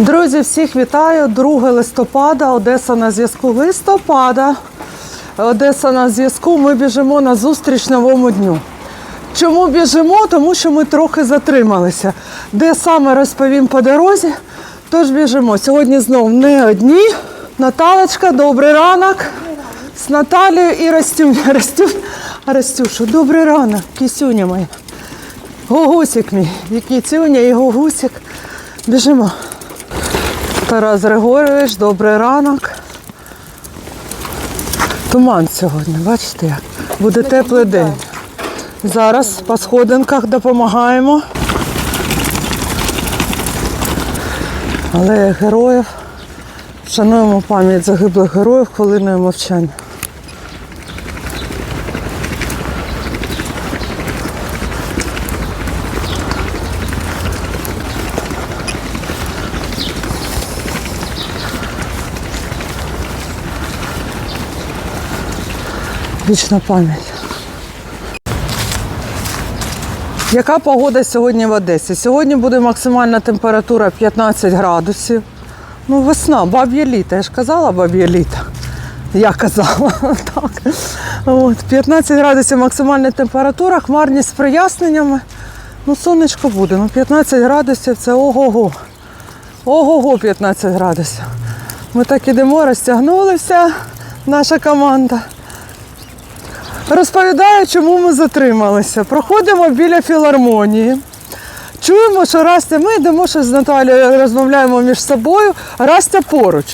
Друзі, всіх вітаю. 2 листопада, Одеса на зв'язку. Листопада. Одеса на зв'язку. Ми біжимо на зустріч новому дню. Чому біжимо? Тому що ми трохи затрималися. Де саме розповім по дорозі, тож біжимо. Сьогодні знов не одні. Наталочка, добрий ранок. З Наталією і Растюня. Растюня. Растюшу, добрий ранок, кисюня моя. Гогусик мій, і кицюня, і гогусик. Біжимо. Тарас Григорович, добрий ранок. Туман сьогодні, бачите як? Буде теплий день. Зараз по сходинках допомагаємо. Але героїв. Шануємо пам'ять загиблих героїв хвилиною мовчання. Вічна пам'ять. Яка погода сьогодні в Одесі? Сьогодні буде максимальна температура 15 градусів. Ну, весна, баб'є літо. Я ж казала баб'є літо. Я казала. так. От, 15 градусів максимальна температура, хмарність з проясненнями. Ну, сонечко буде. Ну, 15 градусів це ого-го. Ого-го, 15 градусів. Ми так ідемо, розтягнулися, наша команда. Розповідаю, чому ми затрималися. Проходимо біля філармонії. Чуємо, що Растя, ми йдемо що з Наталією розмовляємо між собою, Растя поруч.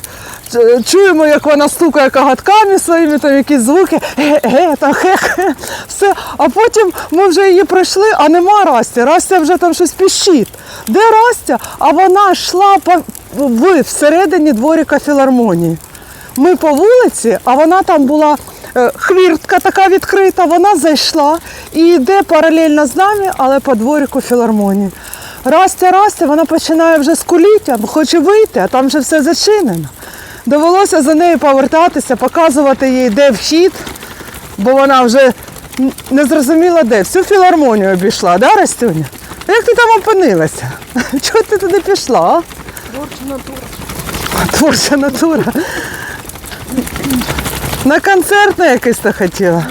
Чуємо, як вона стукає кагатками своїми, там якісь звуки, ге-ге, та хе-хе, все. А потім ми вже її пройшли, а нема Расті. Растя вже там щось піщить. Де Растя? А вона йшла по, всередині дворіка філармонії. Ми по вулиці, а вона там була хвіртка така відкрита, вона зайшла і йде паралельно з нами, але по дворику філармонії. Растя, Растя, вона починає вже скуліти, хоче вийти, а там вже все зачинено. Довелося за нею повертатися, показувати їй, де вхід, бо вона вже не зрозуміла де. Всю філармонію обійшла, да, Растюня? Як ти там опинилася? Чого ти туди пішла? Творча натура. Творча натура. На концерт на якийсь ти хотіла.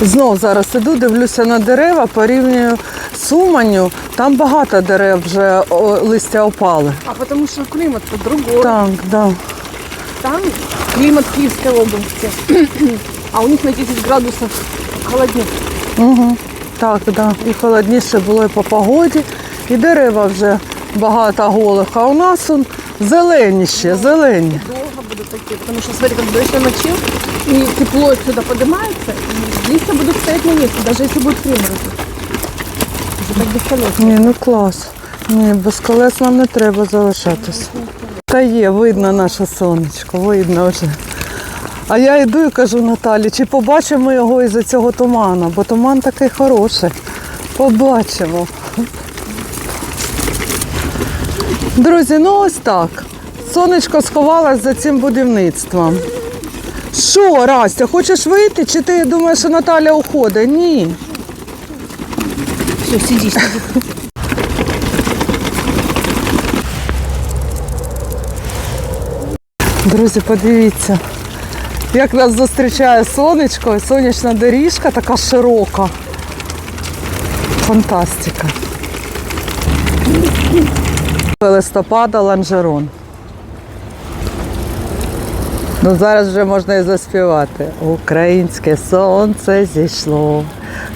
Знов зараз іду, дивлюся на дерева, порівнюю з Уманню. Там багато дерев вже о, листя опали. А потому что климат по-другому. Так, да. Там климат Киевской области. А у них на 10 градусов холоднее. Угу. Так, да. І холодніше було і по погоді, і дерева вже багато голих. А у нас он зелені ще, зелені. Долго будут такие, потому что, смотри, когда еще ночью, и тепло отсюда поднимается, и листья будут стоять на месте, даже если будет приморозок. Уже так бесколесно. Ні, ну клас. Ні, без колес нам не треба залишатися. Та є, видно наше сонечко, видно вже. А я йду і кажу Наталі, чи побачимо його із-за цього туману, бо туман такий хороший. Побачимо. Друзі, ну ось так. Сонечко сховалось за цим будівництвом. Що, Растя, хочеш вийти? Чи ти думаєш, що Наталя уходить? Ні. Все, сиди, сиди. Друзі, подивіться, як нас зустрічає сонечко, і сонячна доріжка така широка. Фантастика. Листопада ланжерон. Ну зараз вже можна і заспівати. Українське сонце зійшло,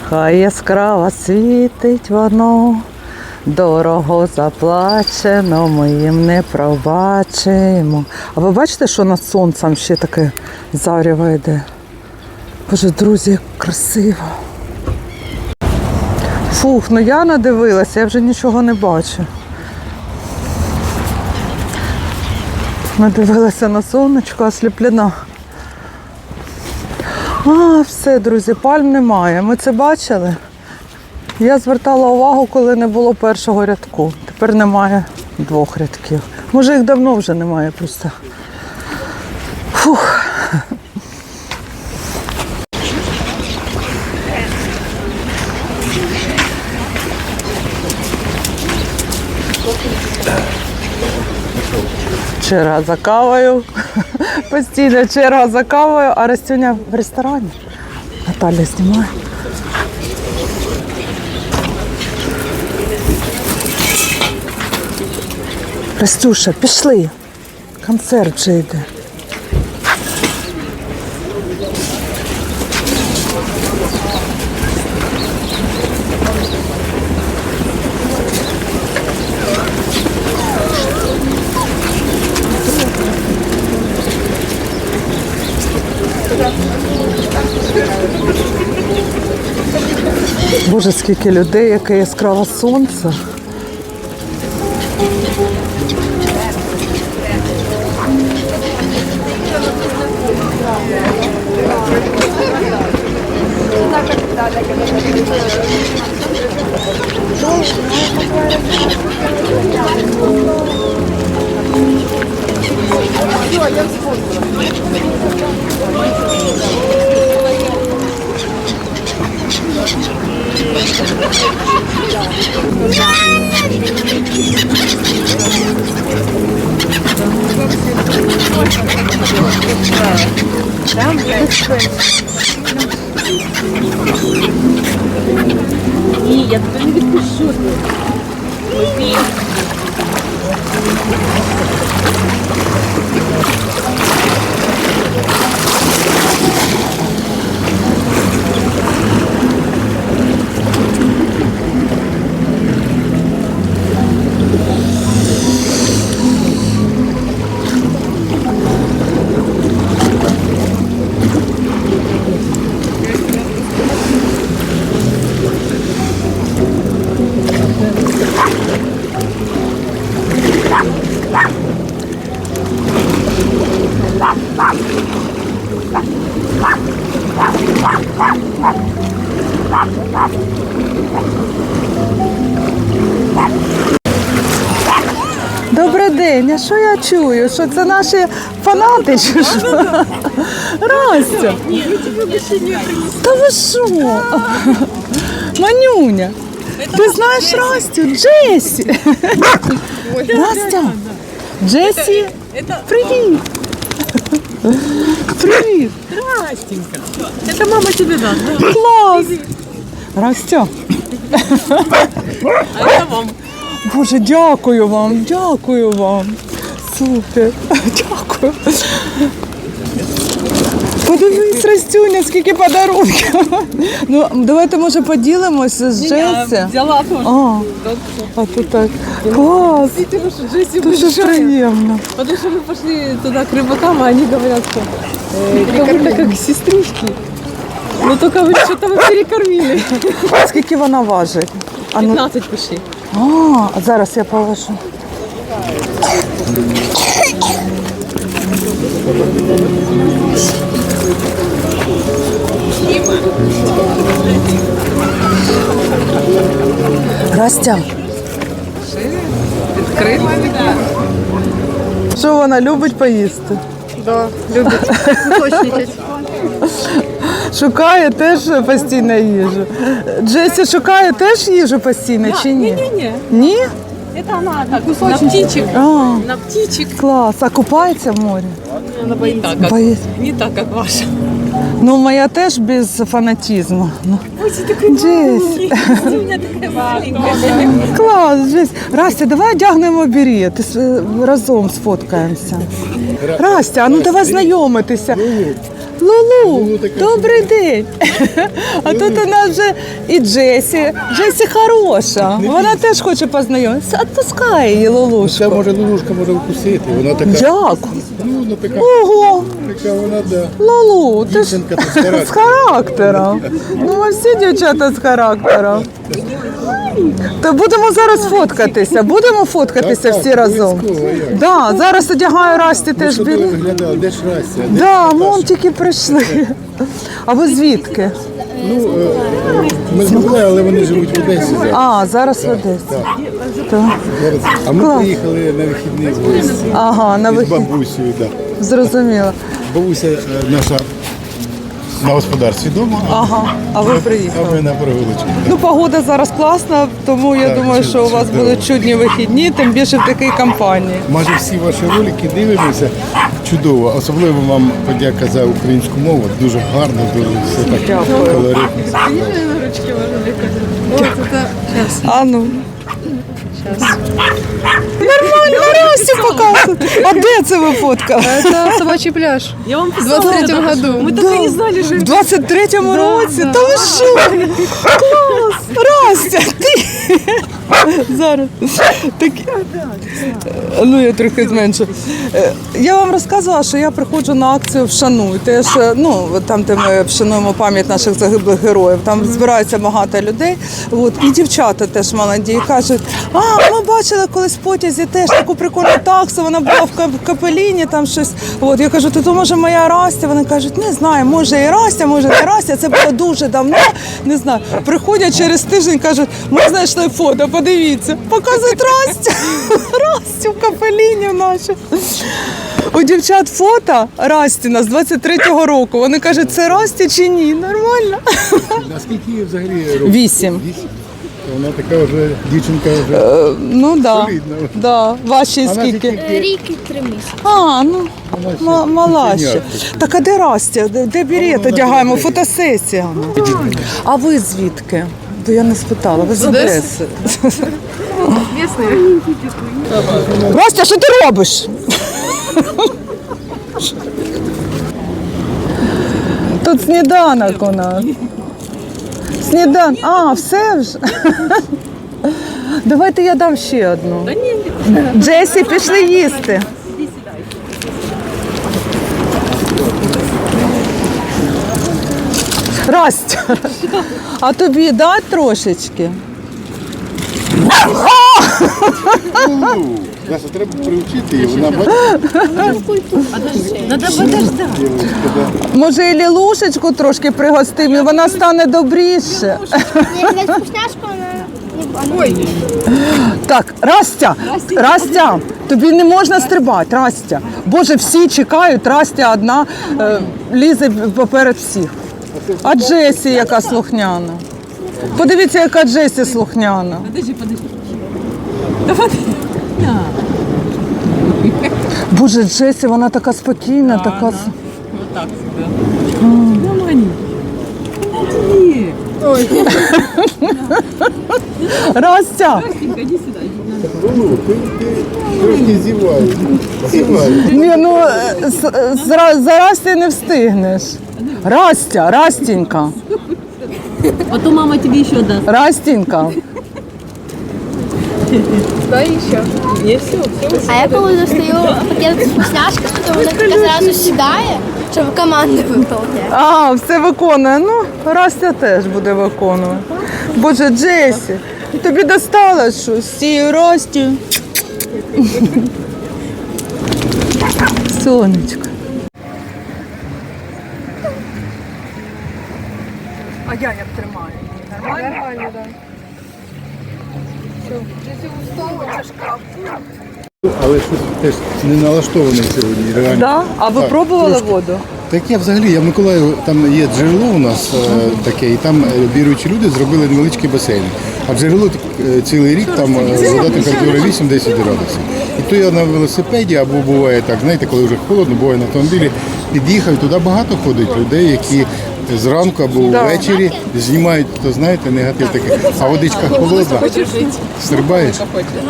хай яскраво світить воно. Дорого заплачено, ми їм не пробачимо. А ви бачите, що над сонцем ще таке зарєво йде? Боже, друзі, як красиво. Фух, ну я надивилася, я вже нічого не бачу. Надивилася на сонечко, осліплена. А, все, друзі, пальм немає. Ми це бачили. Я звертала увагу, коли не було першого рядку. Тепер немає двох рядків. Може їх давно вже немає просто. Фух. Черга за кавою. Постійно черга за кавою, а Растюня в ресторані. Наталя знімає. Растюша, пішли. Концерт вже йде. Боже, скільки людей, яке яскраве сонце. Ні, я тебе не відпущу. Добрий день, а що я чую? Що це наші фанати чи що? Растя! Та ви що? Манюня! Ти знаєш Растю? Джесі! Настя! Джесі! Привіт! Привіт! Это мама тебе даст, да? Клас! Растя! А это вам. Боже, дякую вам, дякую вам. Супер. Дякую. Подивись, Растюня, скільки подарунків. Ну, давайте, може, поділимося з Джесі. взяла тоже. А, а то так. Клас. Потому что Джесси Дуже уезжает. приємно. Потому что мы пошли туда к рыбакам, а они говорят, что э, как будто как сестрички. Но только вы что-то вы перекормили. Скільки вона важить? А, ну, 15 пошли. а, а зараз я положу. Растя, що вона любить поїсти? Да, любит кусочничать. Шукає теж постійно їжу. Джесі шукає теж їжу постійно чи ні? Не-не-не, Ні? это она так, на птичек. А, На птичек. клас. А купається в морі? Она боится. Не так, как, Боїться. не так, как ваша. Ну, моя теж без фанатізму. Ну, Ой, такой Джесі. маленький. У меня такая маленькая. Клас, Джесь. Растя, давай одягнемо берет і с- разом сфоткаємося. Растя, а ну давай знайомитися. Лулу, добрий день. А тут у нас вже і Джесі. Джесі хороша. Вона теж хоче познайомитися. Отпускай її, Це Лулушку. може лулушка може вкусити. Вона така, Дякую. ну, така, Ого, така вона, да. Лулу, ти ж Дівчинка то з характером. з характером. Ну, ми всі дівчата з характером. То будемо зараз фоткатися. Будемо фоткатися Так, всі так, разом. обов'язково, а як? Да, зараз одягаю Расті теж Що ти виглядала? Де ж Растя? Де Да, Наташа? тільки прийшли. А ви звідки? Ну, е, ми змогли, але вони живуть в Одесі зараз. А, зараз в Одесі. Так. Так. Зараз. А ми Клас. приїхали на вихідні в гості. Ага, на З вихід. бабусею, да. Зрозуміло. Бабуся е, наша на господарстві вдома, Ага, а ви а приїхали. ви на прогулочку. Ну, погода зараз класна, тому я Так, думаю, чуд- що у вас чудово. будуть чудні вихідні, тим більше в такій компанії. Майже всі ваші ролики дивимося. Чудово. Особливо вам подяка за українську мову. Дуже гарно, дуже все так Дякую. колоритно. А ну. Нормально, Настю показывает. А где це ви фоткали? Это собачий пляж. Я вам В 23 году. Мы так и не знали, что В 23-му році? Та ви що? Клас! Растя, ти! Зараз. Такі. Ну, я трохи зменшу. Е, Я вам розказувала, що я приходжу на акцію «Вшануй». Теж, е, ну, там, де ми вшануємо пам'ять наших загиблих героїв. Там збирається багато людей. От, і дівчата теж молоді. І кажуть, а, ми бачили колись в потязі теж таку прикольну таксу, вона була в капеліні, там щось. От, я кажу, то, то може моя Растя? Вони кажуть, не знаю, може і Растя, може не Растя. Це було дуже давно, не знаю. Приходять через тиждень, кажуть, ми знайшли фото, подивіться. Показують. Растю в капеліні наші. У дівчат фото Растіна з 23-го року. Вони кажуть, це Растя чи ні? Нормально. Наскільки їй взагалі років? Вісім. Вона така вже дівчинка вже. Ну да. Да. Ваші Вона скільки? тільки- Рік і три місяці. А, ну Вона ще ма- мала ще. Так а де Растя? Де, де берет одягаємо? Фотосесія. А ви звідки? Бо я не спитала, ви з Одеси. Растя, що ти робиш? Тут сніданок у нас. Снідан. А, все вже. Давайте я дам ще одну. Джесі, пішли їсти. Растя, а тобі дать трошечки? Ну, треба привчити її, вона. Може, і лілушечку трошки пригостимо, і вона стане добріше. Не Так, Растя, Растя, тобі не можна стрибати, Растя. Боже, всі чекають, Растя одна е, лізе поперед всіх. А Джесі яка слухняна. Подивіться, яка Джесі слухняна. Подожди, подожди. Боже, Джесі, вона така спокійна, така. с- Вот так себя. Ну, Мани. Растя! Иди сюда. Ну, ти, ти трошки зіваєш. Зіваєш. Ні, ну е, е, зра- зараз ти не встигнеш. Растя, Растінька, Потом мама тебе еще даст. Растінька. Не все, все. А я коли достаю пакет з вкусняшки, то вона така зразу сідає, щоб команди виповняти. А, все виконує. Ну, Растя теж буде виконувати. Боже, Джесі, тобі досталось щось з цієї Расті. Сонечко. Я як тримаю? Нормально? Але щось теж не налаштований сьогодні. Реально. Да? А ви Так, пробували трошки. воду? Так я взагалі, я в Миколаїв, там є джерело у нас е, таке, і там е, віруючі люди зробили невеличкий басейн. А джерело е, цілий рік там е, вода температура 8-10 градусів. І то я на велосипеді, або буває так, знаєте, коли вже холодно, буває на автомобілі, під'їхав, і туди багато ходить людей, які зранку або ввечері знімають, то знаєте, негатив такий. А водичка холодна, стрибаєш.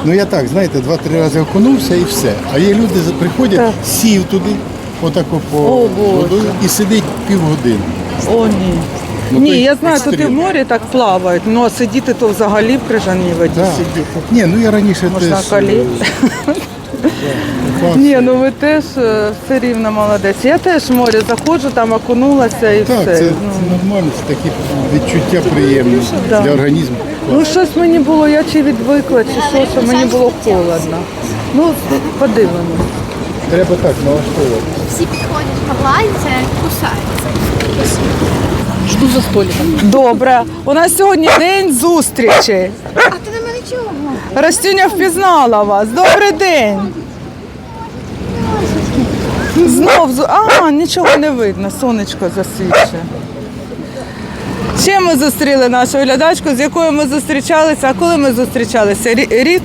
Ну я так, знаєте, два-три рази окунувся і все. А є люди, приходять, сів туди, отако по водою і сидить півгодини. О, ні. Ну, ні, я знаю, тут і в морі так плавають, ну а сидіти то взагалі в крижаній воді сидіти. Ні, ну я раніше Можна теж. коліт. Ні, ну ви теж е, все рівно молодець. Я теж в море заходжу, там окунулася і Так, все. це, Ну. це нормально, це такі відчуття приємні Да. для організму. Ну щось мені було, я чи відвикла, чи що, що мені було холодно. Ну, подивимось. Треба так налаштовувати. Всі підходять погладяться, кусаються. Жду за столиком. Добре. У нас сьогодні день зустрічей. А ти на мене чого? Растюня впізнала вас. Добрий день. Знов зу- а, нічого не видно, сонечко засвічує. Ще ми зустріли нашу глядачку, з якою ми зустрічалися. А коли ми зустрічалися? Рі- Рік?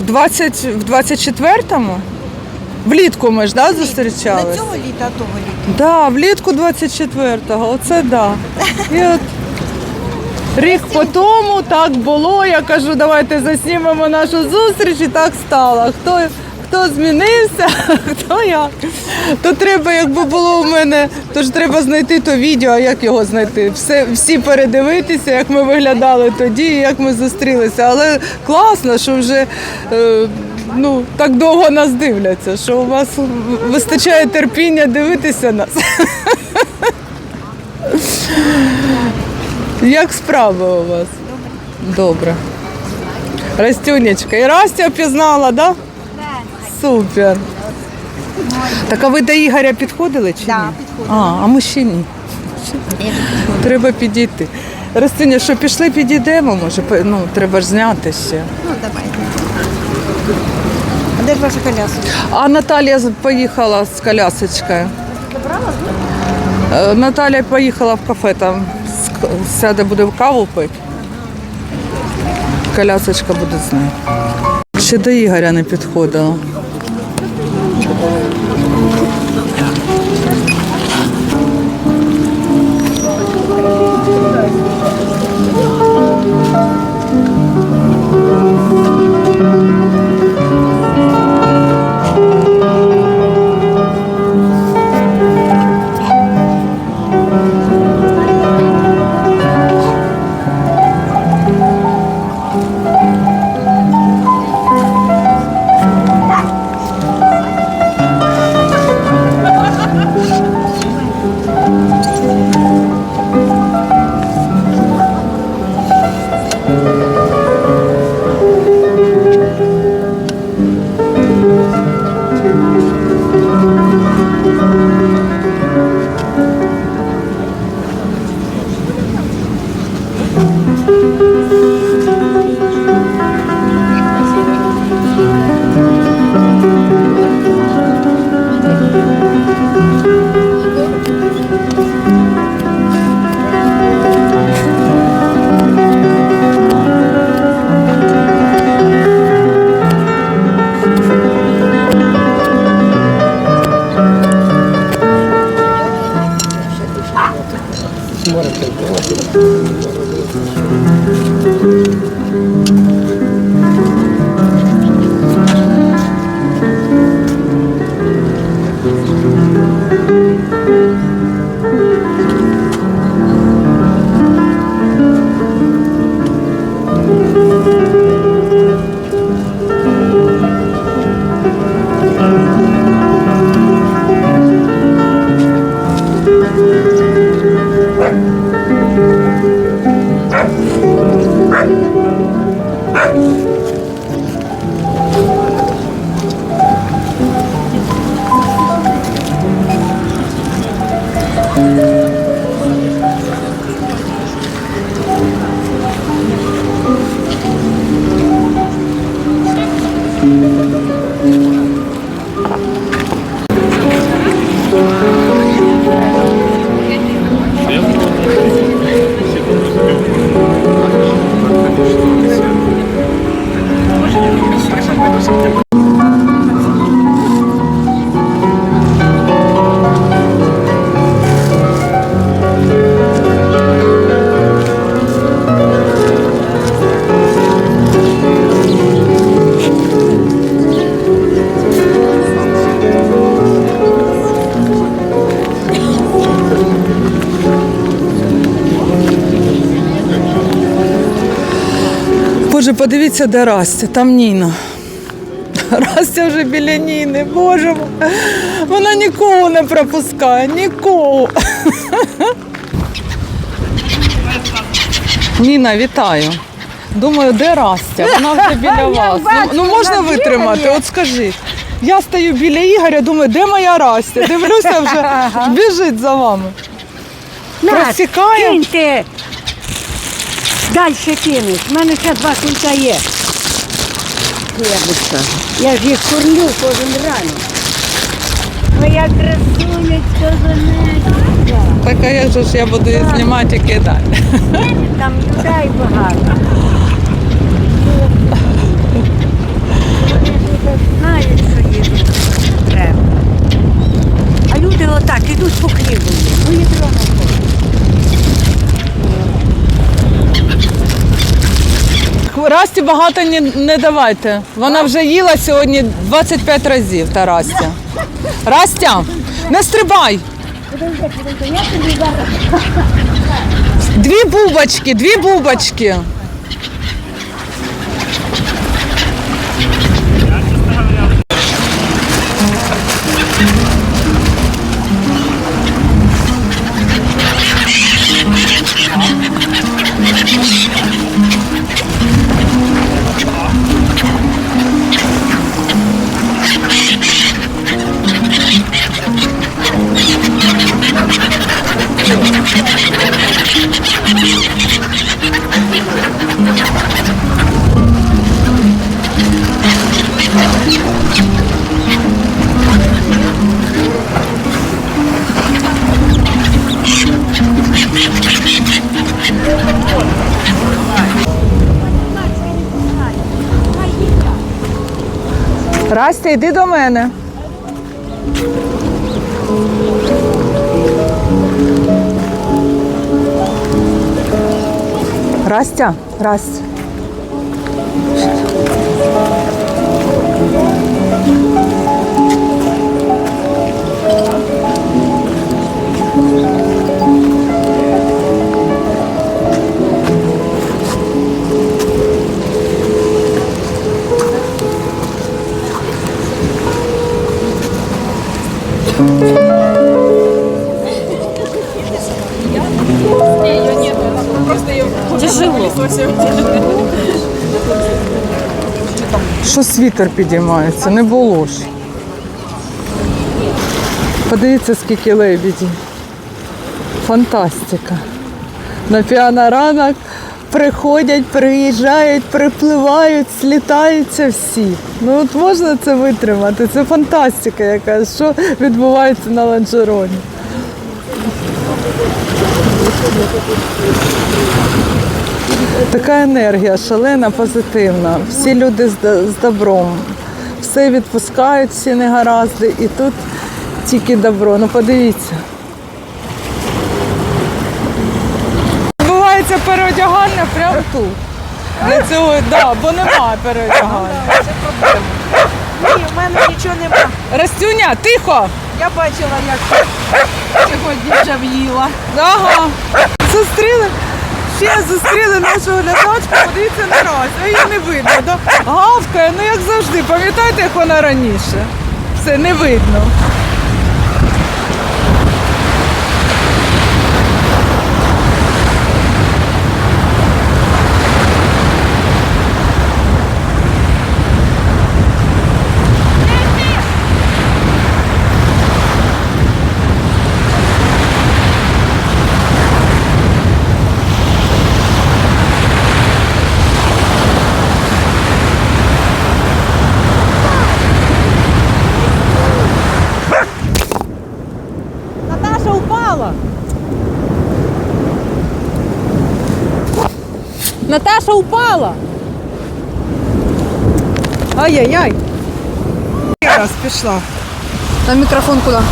В 20, в 24-му? Влітку ми ж да, зустрічалися? Цього літа, а того літа. Да, влітку 24-го, оце да. І от рік по тому так було. Я кажу, давайте заснімемо нашу зустріч і так стало. Хто, хто змінився, хто як. То треба, якби було у мене, то ж треба знайти то відео, як його знайти? Все, всі передивитися, як ми виглядали тоді, як ми зустрілися. Але класно, що вже. Е, Ну, так довго нас дивляться, що у вас вистачає терпіння дивитися нас. Як справи у вас? Добре. Добре. Растюнечка. І Растя впізнала, да? Супер. Так а ви до Ігоря підходили чи Да, ні? А, а ми ще ні. Треба підійти. Растюня, що пішли, підійдемо, може, ну, треба ж зняти ще. Ну, давайте. А де ж ваша коляска? А Наталія поїхала з колясочкою. Е, Наталія поїхала в кафе, там сяде буде каву пити. Колясочка буде з нею. Ще до Ігоря не підходила. Боже, подивіться, де Растя, там Ніна. Растя вже біля Ніни, боже. Вона нікого не пропускає, нікого. Ніна, вітаю. Думаю, де Растя? Вона вже біля вас. Ну, ну можна витримати, от скажіть. Я стою біля Ігоря, думаю, де моя Растя? Дивлюся вже, біжить за вами. Просікає. Киньте. Далі кинеш. У мене ще два кулька є. Хлібушка. Я ж їх кормлю кожен ранок. Моя красунечка Занечка. Так а же ж я буду її знімати і кидати? Там людей багато. Вони знають, що їм треба. А люди отак ідуть по хлібу. Ну, є трохи. Расті багато не, не давайте. Вона вже їла сьогодні 25 разів та Растя. Растя, не стрибай. Дві бубочки, дві бубочки. Растя, йди до мене. Растя, Растя. Що світер підіймається, не було ж. Подивіться, скільки лебідів. Фантастика. На піаноранок приходять, приїжджають, припливають, слітаються всі. Ну от можна це витримати. Це фантастика якась, що відбувається на ланжероні. Така енергія шалена, позитивна. Всі люди з, з добром. Все відпускають, всі негаразди, і тут тільки добро. Ну подивіться. Відбувається переодягання прямо тут. Для цього, да, бо немає переодягання. Ні, в мене нічого нема. Растюня, тихо! Я бачила, як сьогодні вже в'їла. Ага. Зустріли. Ще зустріли нашого глядачку, подивіться на раз. А її не видно. Гавкає, ну як завжди. Пам'ятаєте, як вона раніше? Все, не видно. Наташа упала. Наташа упала. Ай-яй-яй. Раз пішла. На микрофон куда?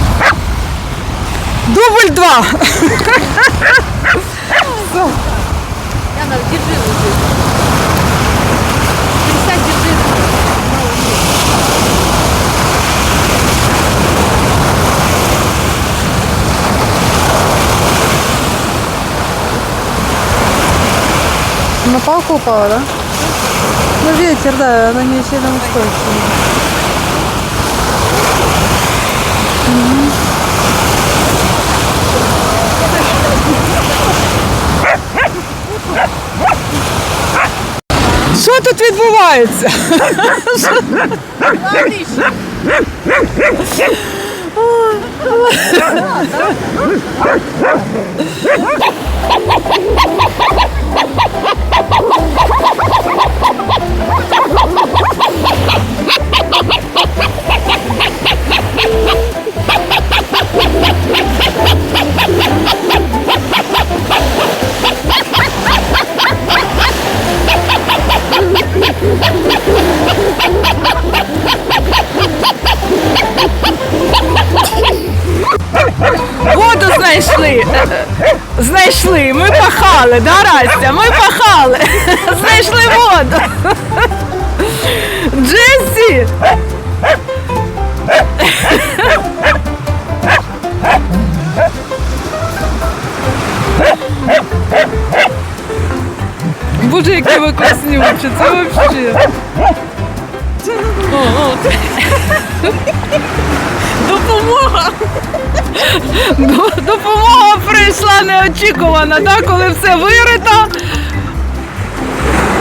Дубль два. Яна, держи На палку упала, да? Ну ветер, да, она не сильно устойчивая. Что тут відбувається? пахали, да, Растя? Ми пахали. Знайшли воду. Джесі! Боже, які ви класнючі, це взагалі. Допомога! До- Допомога прийшла неочікувано, да? коли все вирито.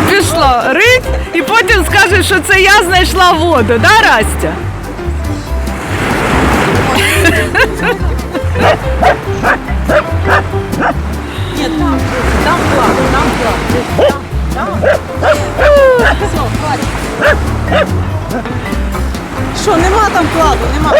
Пішла рить і потім скаже, що це я знайшла воду, да, Растя? Що, нема там кладу, нема.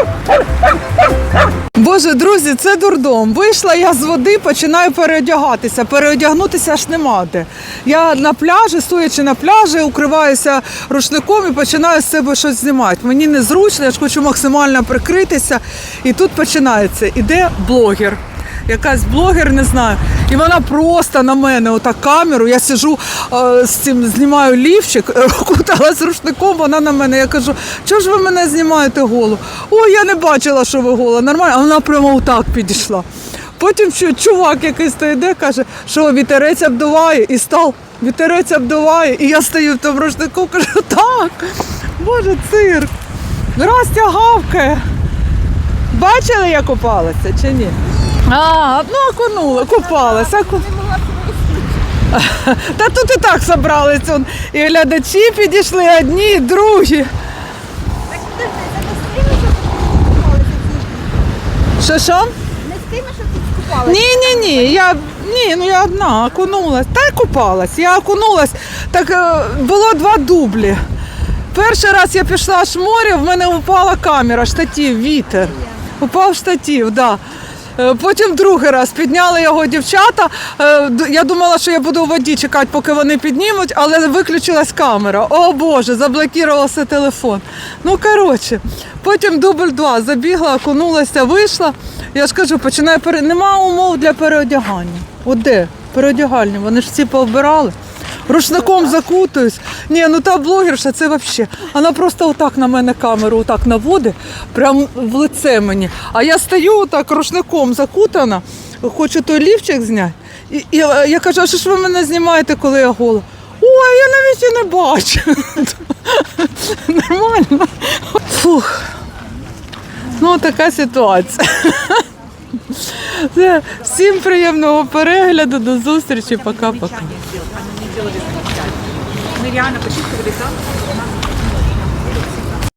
Боже, друзі, це дурдом. Вийшла я з води, починаю переодягатися. Переодягнутися аж нема де. Я на пляжі, стоячи на пляжі, укриваюся рушником і починаю з себе щось знімати. Мені незручно, я ж хочу максимально прикритися. І тут починається. Іде блогер. Якась блогер, не знаю, і вона просто на мене, отак камеру. Я сижу е, з цим, знімаю лівчик, е, кутала з рушником, вона на мене. Я кажу, чого ж ви мене знімаєте голу? Ой, я не бачила, що ви гола. Нормально, а вона прямо отак підійшла. Потім що, чувак якийсь то йде, каже, що вітерець обдуває, і став, вітерець обдуває, і я стою в тому рушнику, кажу, так, боже, цирк. Растя гавкає. Бачили, як купалася чи ні? А, ну окунула, купалася. Та тут і так зібрались. І глядачі підійшли одні, і другі. Що що? Не з тими, що тут скупали. Ні, ні, ні. Я ні, ну я одна окунулась. Та й купалась. Я окунулась. Так е, було два дублі. Перший раз я пішла аж в море, в мене упала камера, штатів, вітер. Упав штатів, так. Да. Е, Потім другий раз підняли його дівчата. Е, Я думала, що я буду у воді чекати, поки вони піднімуть, але виключилась камера. О Боже, заблокувався телефон. Ну, коротше, потім дубль два. Забігла, окунулася, вийшла. Я ж кажу, починаю пере... Нема умов для переодягання. От де? Переодягальні. Вони ж всі повбирали. Рушником закутуюсь. Ні, ну та блогерша це взагалі. Вона просто отак на мене камеру отак наводить, прям в лице мені. А я стою отак рушником закутана, хочу той лівчик зняти. І, і е, я кажу, а що ж ви мене знімаєте, коли я гола? Ой, я навіть і не бачу. Нормально. Фух. Ну, така ситуація. Всім приємного перегляду, до зустрічі, пока-пока. Ми реально почистили там.